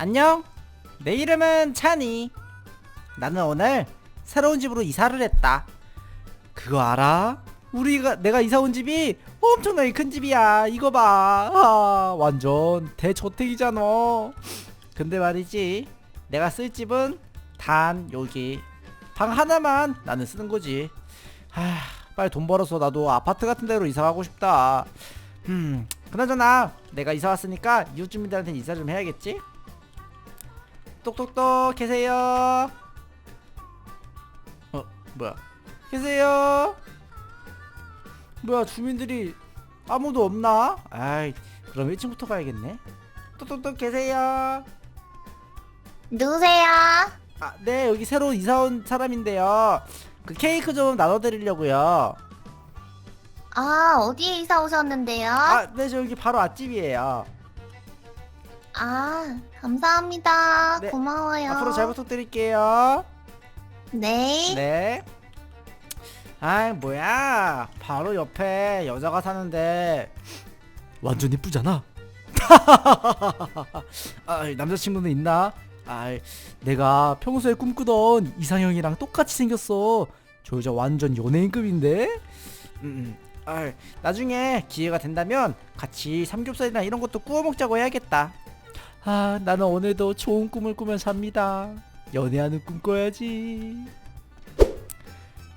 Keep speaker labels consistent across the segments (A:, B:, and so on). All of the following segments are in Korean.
A: 안녕. 내 이름은 찬이. 나는 오늘 새로운 집으로 이사를 했다. 그거 알아? 우리가 내가 이사 온 집이 엄청나게 큰 집이야. 이거 봐. 아, 완전 대저택이잖아. 근데 말이지. 내가 쓸 집은 단 여기 방 하나만 나는 쓰는 거지. 하, 빨리 돈 벌어서 나도 아파트 같은 데로 이사 가고 싶다. 음, 그나저나 내가 이사 왔으니까 이웃 주민들한테 인사 좀 해야겠지? 똑똑똑 계세요? 어, 뭐야? 계세요? 뭐야, 주민들이 아무도 없나? 아이, 그럼 1층부터 가야겠네. 똑똑똑 계세요?
B: 누구세요?
A: 아, 네, 여기 새로 이사 온 사람인데요. 그 케이크 좀 나눠드리려고요.
B: 아, 어디에 이사 오셨는데요?
A: 아, 네, 저 여기 바로 앞집이에요.
B: 아, 감사합니다.
A: 네,
B: 고마워요.
A: 앞으로 잘 부탁드릴게요.
B: 네.
A: 네. 아이 뭐야 바로 옆에 여자가 사는데 완전 이쁘잖아 아 남자친구는 있나? 아 내가 평소에 꿈꾸던 이상형이랑 똑같이 생겼어 저 여자 완전 연예인급인데 음, 음. 아 나중에 기회가 된다면 같이 삼겹살이나 이런 것도 구워 먹자고 해야겠다 아 나는 오늘도 좋은 꿈을 꾸며 삽니다. 연애하는 꿈 꿔야지.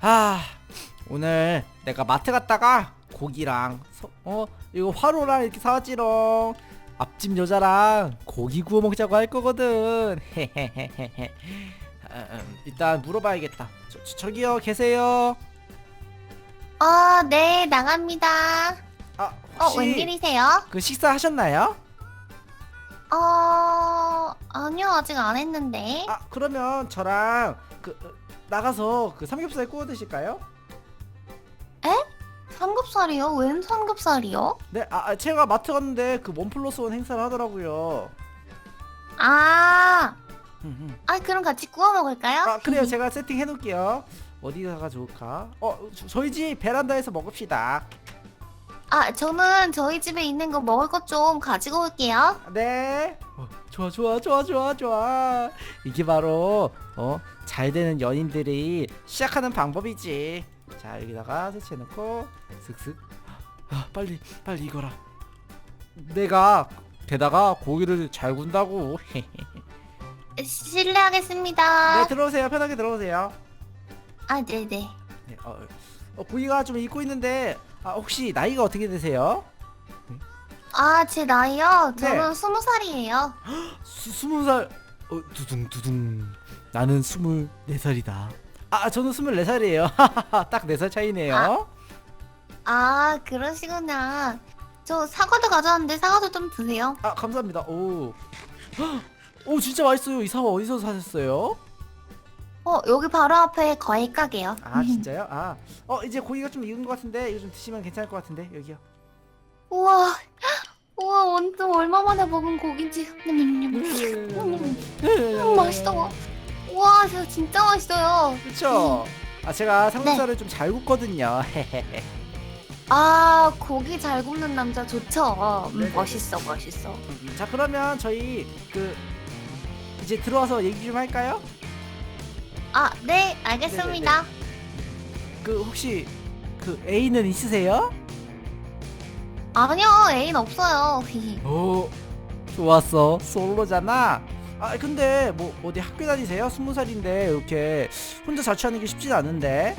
A: 아 오늘 내가 마트 갔다가 고기랑 서- 어 이거 화로랑 이렇게 사왔지롱. 앞집 여자랑 고기 구워 먹자고 할 거거든. 헤헤헤헤헤. 아, 음, 일단 물어봐야겠다. 저, 저, 저기요 계세요?
B: 어, 네, 나갑니다.
A: 아
B: 어,
A: 혹시
B: 웬일이세요?
A: 그 식사 하셨나요?
B: 어, 아니요, 아직 안 했는데.
A: 아 그러면 저랑 그 어, 나가서 그 삼겹살 구워 드실까요?
B: 삼겹살이요? 웬 삼겹살이요?
A: 네, 아, 아, 제가 마트 갔는데 그 원 플러스 원 행사를 하더라고요.
B: 아,
A: 음, 음.
B: 아, 그럼 같이 구워 먹을까요?
A: 아 그래요 제가 세팅 해 놓을게요 어디다가 좋을까 어 저, 저희 집 베란다에서 먹읍시다
B: 아, 저는 저희 집에 있는 거 먹을 것 좀 가지고 올게요.
A: 네. 어, 좋아 좋아 좋아 좋아 좋아. 이게 바로 어 잘 되는 연인들이 시작하는 방법이지. 자 여기다가 설치해 놓고 슥슥. 아 빨리 빨리 익어라. 내가 게다가 고기를 잘 군다고.
B: 실례하겠습니다.
A: 네 들어오세요. 편하게 들어오세요.
B: 아, 네네.
A: 네, 어, 어, 고기가 좀 익고 있는데 아, 혹시 나이가 어떻게 되세요?
B: 아, 제 나이요?
A: 네.
B: 저는 스무 살이에요.
A: 수, 스무 살 어, 두둥 두둥 나는 스물네 살이다 아 저는 스물네 살이에요 딱 네 살 차이네요
B: 아, 그러시구나. 저 사과도 가져왔는데 사과도 좀 드세요.
A: 아, 감사합니다 오. 오 진짜 맛있어요 이 사과 어디서 사셨어요?
B: 어, 여기 바로 앞에 과일 가게요.
A: 아 진짜요? 아 어 이제 고기가 좀 익은 것 같은데 이거 좀 드시면 괜찮을 것 같은데 여기요
B: 우와, 우와, 완전 얼마 만에 먹은 고기인지. 음, 맛있다. 우와, 저 진짜 맛있어요.
A: 그쵸? 아 제가 삼겹살을 좀 잘 굽거든요
B: 아, 고기 잘 굽는 남자 좋죠. 음,
A: 네네네.
B: 멋있어, 멋있어.
A: 음, 자 그러면 저희 그 이제 들어와서 얘기 좀 할까요?
B: 아, 네, 알겠습니다.
A: 그 혹시 그 애인은 있으세요?
B: 아니요, 애인 없어요.
A: 오 좋았어 솔로잖아 아 근데 뭐 어디 학교 다니세요? 스무 살인데 이렇게 혼자 자취하는 게 쉽진 않은데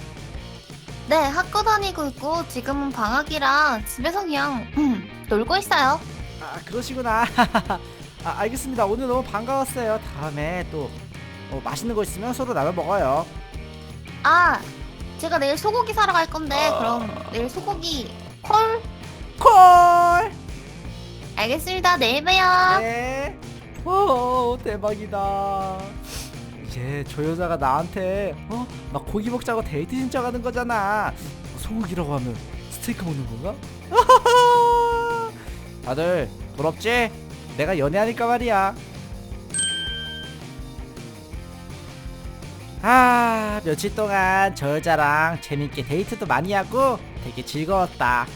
B: 네, 학교 다니고 있고 지금은 방학이라 집에서 그냥 음, 놀고 있어요.
A: 아 그러시구나 아 알겠습니다 오늘 너무 반가웠어요 다음에 또 어, 맛있는 거 있으면 서로 나눠 먹어요
B: 아, 제가 내일 소고기 사러 갈 건데
A: 아.
B: 그럼 내일 소고기 콜
A: 콜
B: 알겠습니다. 내일 봬요.
A: 네. 오 대박이다. 이제 저 여자가 나한테 어막 고기 먹자고 데이트 신청하는 거잖아. 소고기라고 하면 스테이크 먹는 건가? 다들 부럽지? 내가 연애하니까 말이야. 아 며칠 동안 저 여자랑 재밌게 데이트도 많이 하고 되게 즐거웠다.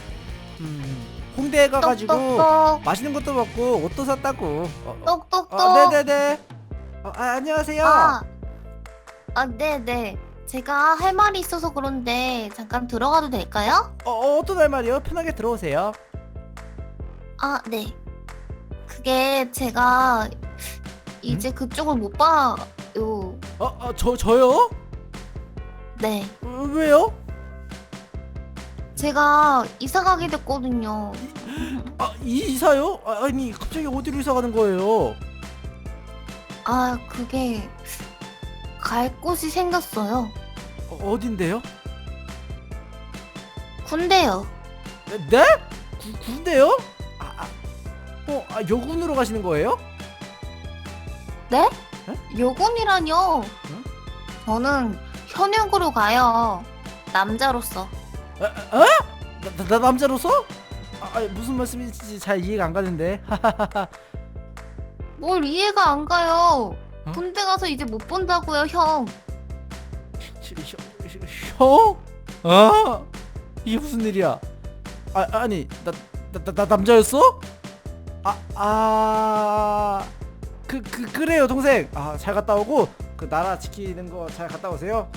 A: 음 홍대에 가가지고
B: 똑똑똑
A: 맛있는 것도 먹고 옷도 샀다고. 어, 어,
B: 똑똑똑.
A: 어, 네네네. 어, 아, 안녕하세요.
B: 아, 아, 네네. 제가 할 말이 있어서 그런데 잠깐 들어가도 될까요?
A: 어, 어, 어떤 할 말이요? 편하게 들어오세요.
B: 아, 네. 그게 제가 이제 그쪽을 못 봐 요.
A: 어, 어, 저 저요?
B: 네.
A: 어, 왜요?
B: 제가 이사 가게 됐거든요.
A: 아, 이 이사요? 아, 아니 갑자기 어디로 이사 가는 거예요?
B: 아, 그게 갈 곳이 생겼어요.
A: 어, 어딘데요?
B: 군대요.
A: 네? 구, 군대요? 아, 아, 어, 아, 여군으로 가시는 거예요?
B: 요군이라뇨. 저는 현역으로 가요. 남자로서.
A: 어? 어? 나, 나, 나 남자로서? 아, 아니, 무슨 말씀인지 잘 이해가 안 가는데.
B: 뭘 이해가 안 가요.
A: 어?
B: 군대 가서 이제 못 본다고요, 형.
A: 형? 형? 아, 이게 무슨 일이야? 아, 아니, 나, 나, 나, 나 남자였어? 아, 아, 그, 그, 그래요, 동생. 아, 잘 갔다 오고, 그 나라 지키는 거 잘 갔다 오세요.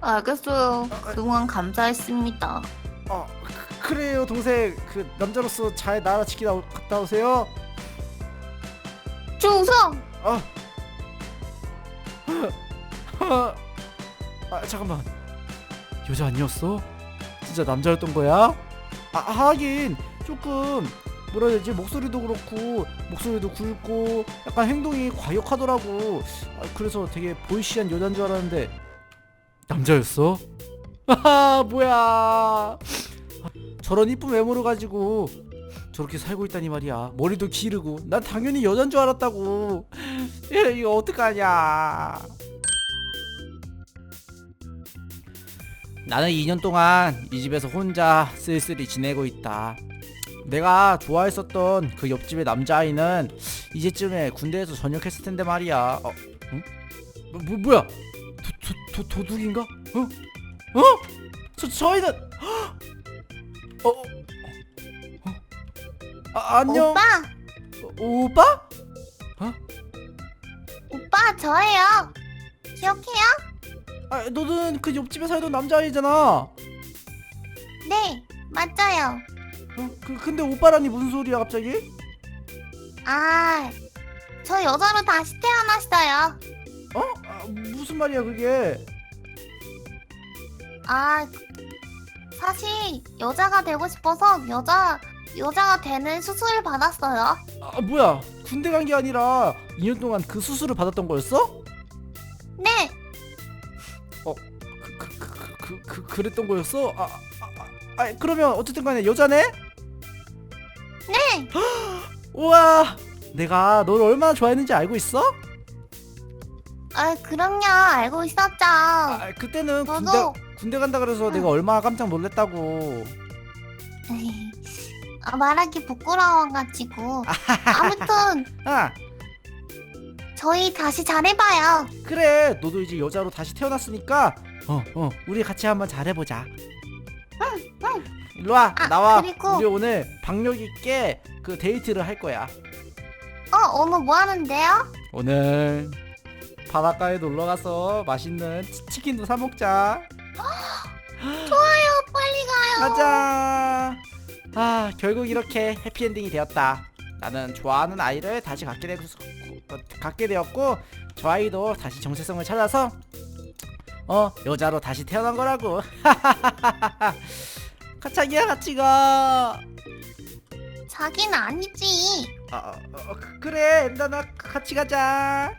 B: 알겠어요. 그동안 감사했습니다.
A: 아, 그, 그래요, 동생. 그 남자로서 잘 나라 지키다 오- 갔다 오세요.
B: 충성!
A: 아, 아, 잠깐만. 여자 아니었어? 진짜 남자였던 거야? 아, 하긴 조금 뭐라 해야 되지? 목소리도 그렇고 목소리도 굵고 약간 행동이 과격하더라고. 아, 그래서 되게 보이시한 여잔 줄 알았는데 남자였어? 하하, 뭐야? 저런 이쁜 외모를 가지고 저렇게 살고 있다니 말이야. 머리도 기르고 난 당연히 여잔 줄 알았다고. 예, 이거 어떡하냐? 나는 2년 동안 이 집에서 혼자 쓸쓸히 지내고 있다. 내가 좋아했었던 그 옆집의 남자아이는 이제쯤에 군대에서 전역했을 텐데 말이야. 어, 응? 뭐, 뭐 뭐야? 도, 도, 도, 도둑인가? 어? 어? 저, 저 아이는 어? 어? 어? 아, 안녕.
B: 오빠!
A: 어, 오빠?
B: 오빠, 저예요. 기억해요?
A: 아, 너는 그 옆집에 살던 남자아이잖아.
B: 네, 맞아요.
A: 어? 그, 근데 오빠라니 무슨 소리야 갑자기?
B: 아, 저 여자로 다시 태어났어요.
A: 어? 아, 무슨 말이야 그게?
B: 아, 사실 여자가 되고 싶어서 여자, 여자가 되는 수술을 받았어요.
A: 아 뭐야 군대 간 게 아니라 2년 동안 그 수술을 받았던 거였어?
B: 네,
A: 그, 그, 그, 그, 그, 그 그랬던 거였어? 아, 아, 아, 아 그러면 어쨌든 간에 여자네?
B: 네.
A: 우와 내가 너를 얼마나 좋아했는지 알고 있어?
B: 아, 그럼요. 알고 있었죠.
A: 아 그때는 군대
B: 저도.
A: 군대 간다 그래서
B: 응.
A: 내가 얼마나 깜짝 놀랬다고
B: 에이, 아, 말하기 부끄러워가지고. 아무튼,
A: 아
B: 저희 다시 잘해봐요.
A: 그래 너도 이제 여자로 다시 태어났으니까 어 어 우리 같이 한번 잘해보자
B: 응.
A: 일로 와
B: 아,
A: 나와.
B: 그리고-
A: 우리 오늘 박력 있게 그 데이트를 할 거야.
B: 어, 오늘 뭐 하는데요?
A: 오늘 바닷가에 놀러 가서 맛있는 치- 치킨도 사 먹자.
B: 좋아요, 빨리 가요.
A: 가자. 아 결국 이렇게 해피엔딩이 되었다. 나는 좋아하는 아이를 다시 갖게, 되, 어, 갖게 되었고 저 아이도 다시 정체성을 찾아서 어 여자로 다시 태어난 거라고 가차기야 같이 가
B: 자기는 아니지.
A: 아, 어, 어, 그- 그래 엔다 나 같이 가자